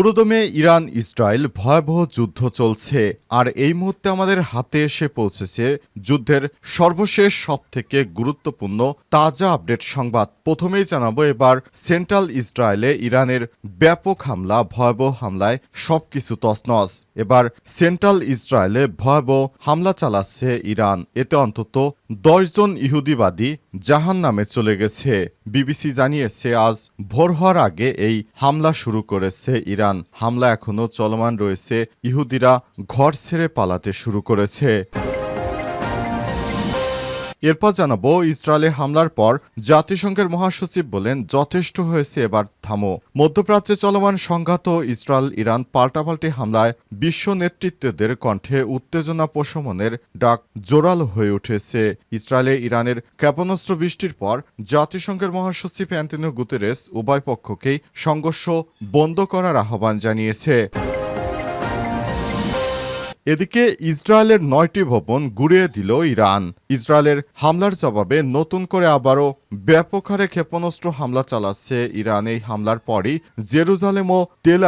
পুরোদমে Iran, Israel ভয়াবহ যুদ্ধ চলছে, আর এই মুহূর্তে আমাদের হাতে এসে পৌঁছেছে যুদ্ধের সর্বশেষ সব থেকে গুরুত্বপূর্ণ তাজা আপডেট সংবাদ। প্রথমেই জানাব এবার সেন্ট্রাল ইসরায়েলে ইরানের ব্যাপক হামলা, ভয়াবহ হামলায় সবকিছু তছনছ। এবার সেন্ট্রাল ইসরায়েলে ভয়াবহ হামলা চালাচ্ছে ইরান। এতে অন্তত দশজন ইহুদিবাদী জাহান নামে চলে গেছে। বিবিসি জানিয়েছে, আজ ভোর হওয়ার আগে এই হামলা শুরু করেছে ইরান। হামলা এখনও চলমান রয়েছে। ইহুদিরা ঘর ছেড়ে পালাতে শুরু করেছে। এরপর জানাব, ইসরায়েলে হামলার পর জাতিসংঘের মহাসচিব বলেন, যথেষ্ট হয়েছে এবার থামো। মধ্যপ্রাচ্যে চলমান সংঘাত ইসরায়েল ইরান পাল্টাপাল্টি হামলায় বিশ্ব নেতৃত্বদের কণ্ঠে উত্তেজনা প্রশমনের ডাক জোরালো হয়ে উঠেছে। ইসরায়েলে ইরানের ক্ষেপণাস্ত্র বৃষ্টির পর জাতিসংঘের মহাসচিব অ্যান্টনিও গুতেরেস উভয় পক্ষকেই সংঘর্ষ বন্ধ করার আহ্বান জানিয়েছে। এদিকে ইসরায়েলের নয়টি ভবন গুড়িয়ে দিল ইরান। ইসরায়েলের হামলার জবাবে নতুন করে আবারও ব্যাপক হারে ক্ষেপণাস্ত্র হামলা চালাচ্ছে ইরান। এই হামলার পরই জেরুজালেম ও তেল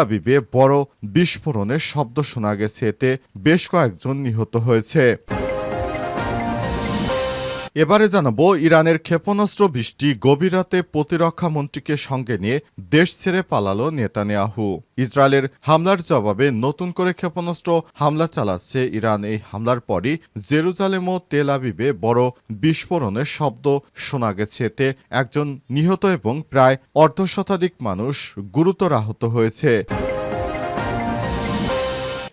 বড় বিস্ফোরণের শব্দ শোনা গেছে। এতে বেশ কয়েকজন নিহত হয়েছে। এবারে জানাব, ইরানের ক্ষেপণাস্ত্র বৃষ্টি গভীর রাতে প্রতিরক্ষা মন্ত্রীকে সঙ্গে নিয়ে দেশ ছেড়ে পালালো নেতানিয়াহু। ইসরায়েলের হামলার জবাবে নতুন করে ক্ষেপণাস্ত্র হামলা চালাচ্ছে ইরান। এই হামলার পরই জেরুজালেম ও তেল আবিবে বড় বিস্ফোরণের শব্দ শোনা গেছে। এতে একজন নিহত এবং প্রায় অর্ধশতাধিক মানুষ গুরুতর আহত হয়েছে।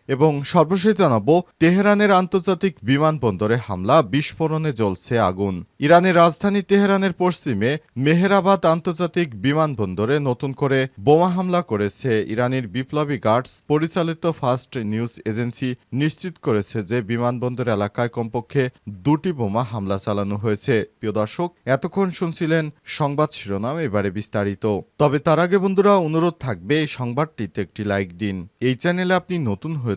এবং সর্বশেষ জানাব, তেহরানের আন্তর্জাতিক বিমানবন্দরে হামলা, বিস্ফোরণে জ্বলছে আগুন। ইরানের রাজধানী তেহরানের পশ্চিমে মেহেরাবাদ আন্তর্জাতিক বিমানবন্দরে নতুন করে বোমা হামলা করেছে ইরানের বিপ্লবী গার্ডস, পরিচালিত ফার্স্ট নিউজ এজেন্সি। নিশ্চিত করেছে যে বিমানবন্দর এলাকায় কমপক্ষে দুটি বোমা হামলা চালানো হয়েছে। প্রিয় দর্শক, এতক্ষণ শুনছিলেন সংবাদ শিরোনাম, এবারে বিস্তারিত। তবে তার আগে বন্ধুরা, অনুরোধ থাকবে এই সংবাদটিতে একটি লাইক দিন। এই চ্যানেলে আপনি নতুন হয়ে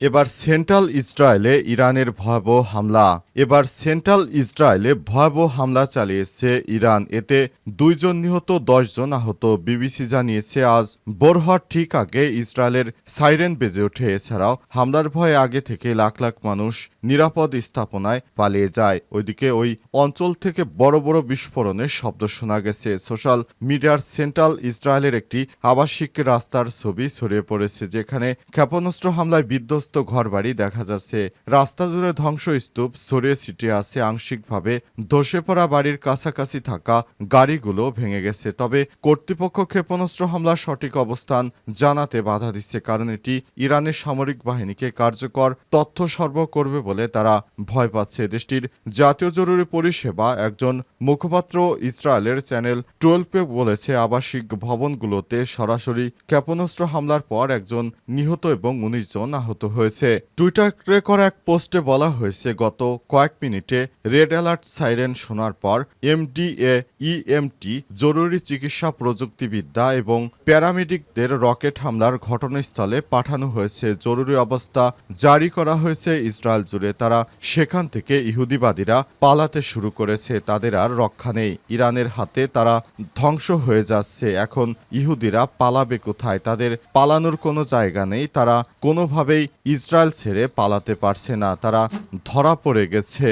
এবার সেন্ট্রাল ইসরায়েলে ইরানের ভয়াবহ হামলা। এবার সেন্ট্রাল ইসরায়েলে ভয়াবহ হামলা চালিয়েছে ইরান। এতে দুইজন নিহত, দশজন আহত। বিবিসি জানিয়েছে, আজ বোরহার ঠিক আগে ইসরায়েলের সাইরেন বেজে ওঠে। এছাড়াও হামলার ভয়ে আগে থেকে লাখ লাখ মানুষ নিরাপদ স্থাপনায় পালিয়ে যায়। ওইদিকে ওই অঞ্চল থেকে বড় বড় বিস্ফোরণের শব্দ শোনা গেছে। সোশ্যাল মিডিয়ার সেন্ট্রাল ইসরায়েলের একটি আবাসিক রাস্তার ছবি ছড়িয়ে পড়েছে, যেখানে ক্ষেপণাস্ত্র হামলায় বিধ্বস্ত ঘরবাড়ি দেখা যাচ্ছে। রাস্তা জুড়ে ধ্বংসস্তূপ ছড়িয়ে ছিটিয়ে আছে আংশিকভাবে। ধসে পড়া বাড়ির কাছাকাছি থাকা গাড়িগুলো ভেঙে গেছে। তবে কর্তৃপক্ষ ক্ষেপণাস্ত্র হামলার সঠিক অবস্থান জানাতে বাধা দিচ্ছে, কারণ এটি ইরানের সামরিক বাহিনীকে কার্যকর তথ্য সরবরাহ করবে বলে তারা ভয় পাচ্ছে। দেশটির জাতীয় জরুরি পরিষেবা একজন মুখপাত্র ইসরায়েলের চ্যানেল টুয়েলভে বলেছে, আবাসিক ভবনগুলোতে সরাসরি ক্ষেপণাস্ত্র হামলার পর একজন নিহত এবং উনিশ জন আহত হয়েছে। টুইটারে করা এক পোস্টে বলা হয়েছে, গত কয়েক মিনিটে রেড অ্যালার্ট সাইরেন শোনার পর এমডিএ, ইএমটি, জরুরি চিকিৎসা প্রযুক্তিবিদ্যা এবং প্যারামেডিকদের রকেট হামলার ঘটনাস্থলে পাঠানো হয়েছে। জরুরি অবস্থা জারি করা হয়েছে ইসরায়েল জুড়ে। তারা সেখান থেকে ইহুদিবাদীরা পালাতে শুরু করেছে। তাদের আর রক্ষা নেই। ইরানের হাতে তারা ধ্বংস হয়ে যাচ্ছে। এখন ইহুদিরা পালাবে কোথায়? তাদের পালানোর কোনো জায়গা নেই। তারা কোনোভাবেই ইসরায়েল ছেড়ে পালাতে পারছে না তারা ধরা পড়ে গেছে।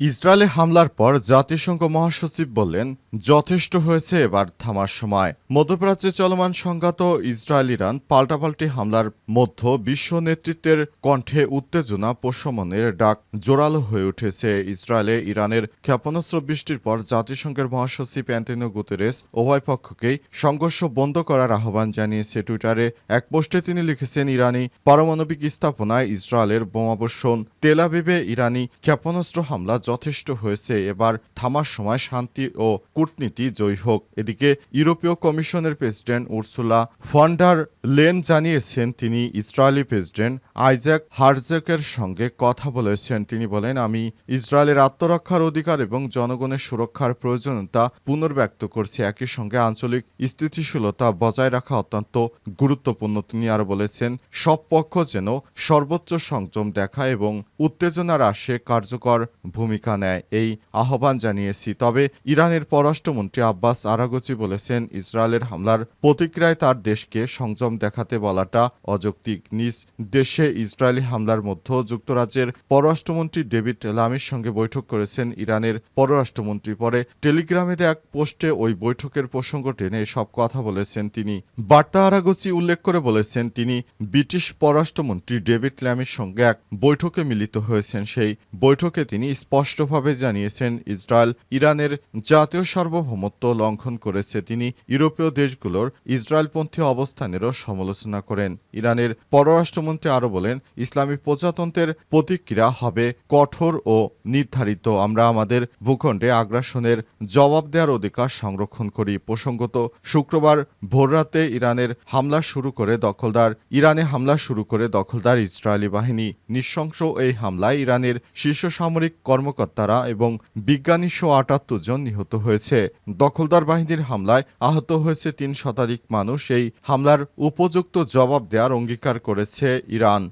ইসরায়েলে হামলার পর জাতিসংঘ মহাসচিব বললেন, যথেষ্ট হয়েছে এবার থামার সময়। মধ্যপ্রাচ্যে চলমান সংঘাত ইসরায়েল ইরান পাল্টাপাল্টি হামলার মধ্য বিশ্ব নেতৃত্বের কণ্ঠে উত্তেজনা প্রশমনের ডাক জোরালো হয়ে উঠেছে। ইসরায়েলে ইরানের ক্ষেপণাস্ত্র বৃষ্টির পর জাতিসংঘের মহাসচিব অ্যান্টনিও গুতেরেস উভয় পক্ষকেই সংঘর্ষ বন্ধ করার আহ্বান জানিয়েছে। টুইটারে এক পোস্টে তিনি লিখেছেন, ইরানি পারমাণবিক স্থাপনায় ইসরায়েলের বোমাবর্ষণ তেলাবিবে ইরানি ক্ষেপণাস্ত্র হামলা যথেষ্ট হয়েছে। এবার থামার সময় শান্তি ও কূটনীতি জয়ী হোক। এদিকে ইউরোপীয় কমিশনের প্রেসিডেন্ট উর্সুলা ফন্ডার লেন জানিয়েছেন, তিনি ইসরায়েলি প্রেসিডেন্ট আইজাক হার্জেকের সঙ্গে কথা বলেছেন। তিনি বলেন, আমি ইসরায়েলের আত্মরক্ষার অধিকার এবং জনগণের সুরক্ষার প্রয়োজনীয়তা পুনর্ব্যক্ত করছি। একই সঙ্গে আঞ্চলিক স্থিতিশীলতা বজায় রাখা অত্যন্ত গুরুত্বপূর্ণ। তিনি আরও বলেছেন, সব পক্ষ যেন সর্বোচ্চ সংযম দেখায় এবং উত্তেজনা হ্রাসে কার্যকর ভূমিকা নেয় এই আহ্বান জানিয়েছি। তবে ইরানের পররাষ্ট্রমন্ত্রী আব্বাস আরাগচি বলেছেন, ইসরায়েলের হামলার প্রতিক্রিয়ায় তার দেশকে সংযম দেখাতে বলাটা অযৌক্তিক। নিজ দেশে ইসরায়েলি হামলার মধ্যে যুক্তরাজ্যের পররাষ্ট্রমন্ত্রী ডেভিড লামির সঙ্গে বৈঠক করেছেন ইরানের পররাষ্ট্রমন্ত্রী। পরে টেলিগ্রামে এক পোস্টে ওই বৈঠকের প্রসঙ্গ টেনে সব কথা বলেছেন তিনি। বার্তা আরাগচি উল্লেখ করে বলেছেন, তিনি ব্রিটিশ পররাষ্ট্রমন্ত্রী ডেভিড ল্যামির সঙ্গে এক বৈঠকে মিলিত হয়েছেন। সেই বৈঠকে তিনি স্পষ্টভাবে জানিয়েছেন, ইসরায়েল ইরানের জাতীয় সার্বভৌমত্ব লঙ্ঘন করেছে। তিনি ইউরোপীয় দেশগুলোর ইসরায়েলপন্থী অবস্থানেরও সমালোচনা করেন। ইরানের পররাষ্ট্রমন্ত্রী আরও বলেন, ইসলামী প্রজাতন্ত্রের প্রতিক্রিয়া হবে কঠোর ও নির্ধারিত। আমরা আমাদের ভূখণ্ডে আগ্রাসনের জবাব দেওয়ার অধিকার সংরক্ষণ করি। প্রসঙ্গত, শুক্রবার ভোররাতে ইরানের হামলা শুরু করে দখলদার, ইরানে হামলা শুরু করে দখলদার ইসরায়েলি বাহিনী। নৃশংস এই হামলায় ইরানের শীর্ষ সামরিক কর্মকর্তারা এবং বিজ্ঞানী সহ আটাত্তর জন নিহত হয়েছে। দখলদার বাহিনীর হামলায় আহত হয়েছে তিন শতাধিক মানুষ। এই হামলার উপযুক্ত জবাব দেওয়ার অঙ্গীকার করেছে ইরান।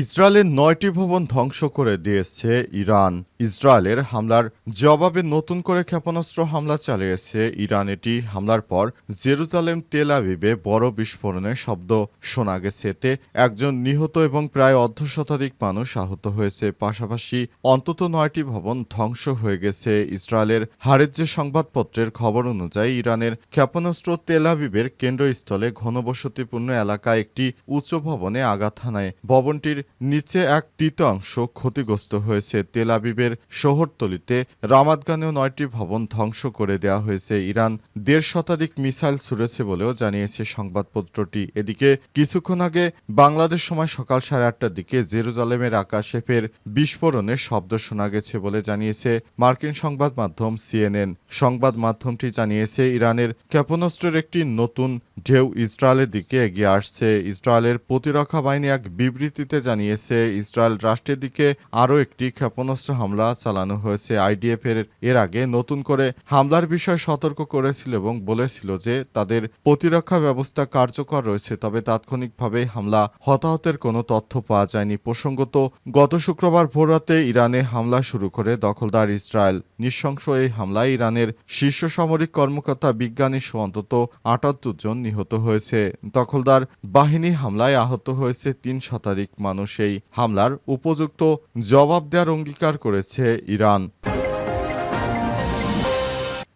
ইসরায়েলের নয়টি ভবন ধ্বংস করে দিয়েছে ইরান। ইসরায়েলের হামলার জবাবে নতুন করে ক্ষেপণাস্ত্র হামলা চালিয়েছে ইরান। এটি হামলার পর জেরুজালেম তেল আবিবে বড় বিস্ফোরণের শব্দ শোনা গেছে। এতে একজন নিহত এবং প্রায় অর্ধ শতাধিক মানুষ আহত হয়েছে। পাশাপাশি অন্তত নয়টি ভবন ধ্বংস হয়ে গেছে। ইসরায়েলের হারেজ্যে সংবাদপত্রের খবর অনুযায়ী ইরানের ক্ষেপণাস্ত্র তেল আবিবের কেন্দ্রস্থলে ঘনবসতিপূর্ণ এলাকায় একটি উচ্চ ভবনে আঘাত হানায়। ভবনটির নিচে এক তৃতীয়াংশ ক্ষতিগ্রস্ত হয়েছে তেল আবিবের শহরতলিতে। রামাদগানেও নয়টি ভবন ধ্বংস করে দেওয়া হয়েছে। ইরান দেড় শতাধিক মিসাইল ছুড়েছে বলেও জানিয়েছে সংবাদপত্রটি। এদিকে কিছুক্ষণ আগে বাংলাদেশ সময় সকাল সাড়ে আটটার দিকে জেরুজালেমের আকাশে ফের বিস্ফোরণের শব্দ শোনা গেছে বলে জানিয়েছে মার্কিন সংবাদ মাধ্যম সিএনএন। সংবাদ মাধ্যমটি জানিয়েছে, ইরানের ক্ষেপণাস্ত্রের একটি নতুন ঢেউ ইসরায়েলের দিকে এগিয়ে আসছে। ইসরায়েলের প্রতিরক্ষা বাহিনী এক বিবৃতিতে জানিয়েছে, ইসরায়েল রাষ্ট্রের দিকে আরও একটি ক্ষেপণাস্ত্র হামলা চালানো হয়েছে। আইডিএফ এর এর আগে নতুন করে হামলার বিষয়ে সতর্ক করেছিল এবং বলেছিল যে তাদের প্রতিরক্ষা ব্যবস্থা কার্যকর রয়েছে, তবে তাৎক্ষণিকভাবে হামলা হতাহতের কোনো তথ্য পাওয়া যায়নি। প্রসঙ্গত, গত শুক্রবার ভোররাতে ইরানে হামলা শুরু করে দখলদার ইসরায়েল। নৃশংস এই হামলায় ইরানের শীর্ষ সামরিক কর্মকর্তা বিজ্ঞানী সহ অন্তত আটাত্তর জন নিহত হয়েছে। দখলদার বাহিনী হামলায় আহত হয়েছে তিন শতাধিক মানুষ। এই হামলার উপযুক্ত জবাব দেওয়ার অঙ্গীকার করেছে ইরান।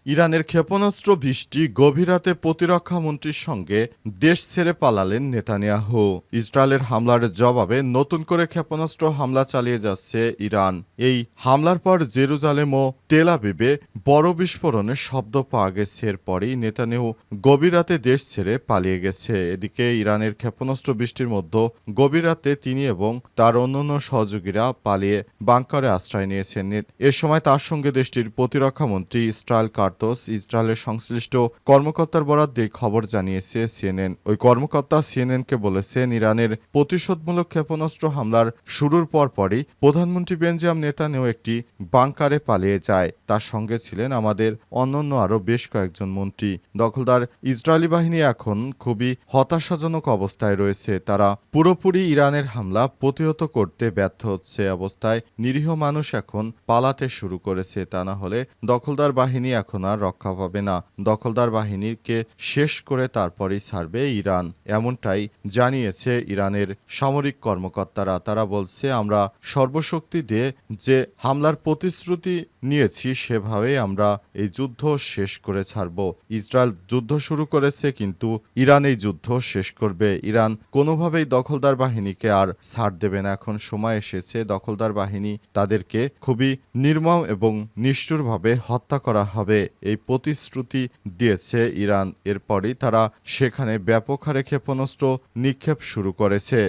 ইরানের ক্ষেপণাস্ত্র বৃষ্টি গভীর রাতে প্রতিরক্ষা মন্ত্রীর সঙ্গে দেশ ছেড়ে পালালেন নেতানিয়াহু। ইসরায়েলের হামলার জবাবে নতুন করে ক্ষেপণাস্ত্র হামলা চালিয়ে যাচ্ছে ইরান। এই হামলার পর জেরুজালেম ও তেল আবিবে বড় বিস্ফোরণের শব্দ পাওয়া গেছে। এরপরই নেতানিয়াহু গভীর রাতে দেশ ছেড়ে পালিয়ে গেছে। এদিকে ইরানের ক্ষেপণাস্ত্র বৃষ্টির মধ্যে গভীর রাতে তিনি এবং তার অন্যান্য সহযোগীরা পালিয়ে বাংকারে আশ্রয় নিয়েছেন। এ সময় তার সঙ্গে দেশটির প্রতিরক্ষা মন্ত্রী ইসরায়েল কার্টোস ইসরায়েলের সংশ্লিষ্ট কর্মকর্তার বরাদ দিয়ে খবর জানিয়েছে সিএনএন। ওই কর্মকর্তা সিএনএনকে বলেছেন, ইরানের প্রতিশোধমূলক ক্ষেপণাস্ত্র হামলার শুরুর পরপরই প্রধানমন্ত্রী বেঞ্জাম নেতানিয়াহু একটি বাংকারে পালিয়ে যায়। তার সঙ্গে ছিলেন আমাদের অন্যান্য আরও বেশ কয়েকজন মন্ত্রী। দখলদার ইসরায়েলি বাহিনী এখন খুবই হতাশাজনক অবস্থায় রয়েছে। তারা পুরোপুরি ইরানের হামলা প্রতিহত করতে ব্যর্থ হচ্ছে অবস্থায়। নিরীহ মানুষ এখন পালাতে শুরু করেছে। তা না হলে দখলদার বাহিনী এখন আর রক্ষা পাবে না। দখলদার বাহিনীকে শেষ করে তারপরেই ছাড়বে ইরান। এমনটাই জানিয়েছে ইরানের সামরিক কর্মকর্তারা। তারা বলছে, আমরা সর্বশক্তি দিয়ে যে হামলার প্রতিশ্রুতি নিয়েছি, সেভাবে আমরা এই যুদ্ধ শেষ করে ছাড়ব। ইসরায়েল যুদ্ধ শুরু করেছে, কিন্তু ইরান এই যুদ্ধ শেষ করবে। ইরান কোনোভাবেই দখলদার বাহিনীকে আর ছাড় দেবে না। এখন সময় এসেছে, দখলদার বাহিনী তাদেরকে খুবই নির্মম এবং নিষ্ঠুরভাবে হত্যা করা হবে। এই প্রতিশ্রুতি দিয়েছে ইরান। এরপরই তারা সেখানে ব্যাপক হারে ক্ষেপণাস্ত্র নিক্ষেপ শুরু করেছে।